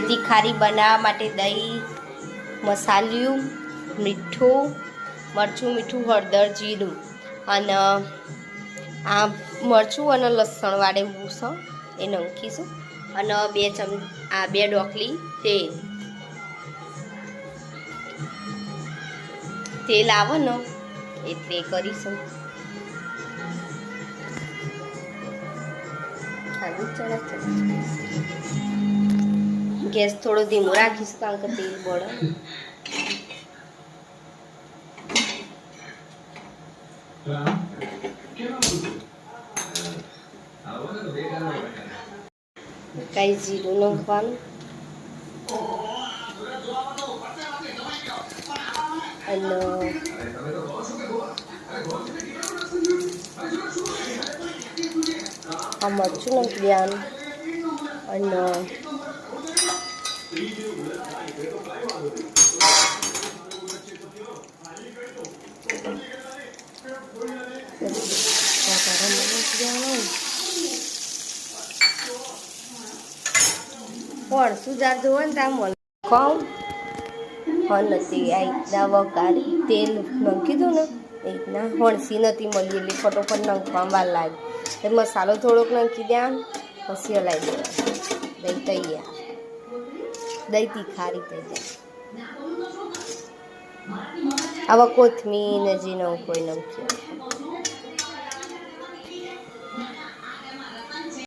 દહીંથી ખારી બનાવવા માટે દહીં, મસાલિયું, મીઠું, મરચું, મીઠું, હળદર, જીરું અને, આ મરચું અને લસણ વાળે છે એ નંખીશું અને બે ચમ, આ બે ડોકલી તેલ. તેલ આવે ને એટલે કરીશું. ખાલી ચડા ગેસ થોડો ધીમો રાખીશ કારણ કે તેલ બળે. કઈ જીરું નાખવાનું? અને આ મરચું નાખી દેવાનું. અને પણ શું જાત જોવે ને ત્યાં મને ખાઉં હા નથી આ રીતના વઘારી તેલ નાખી દઉં ને, એ રીતના હણસી નથી મળી, એટલે ફટોફટ નાખવા વાર એટલે મસાલો થોડોક નાખી દે પછી હલાવી દેવા દહીં તૈયાર. દહીંથી ખારી થઈ જાય. આવા કોથમીર ને જીનો કોઈ નાખ્યું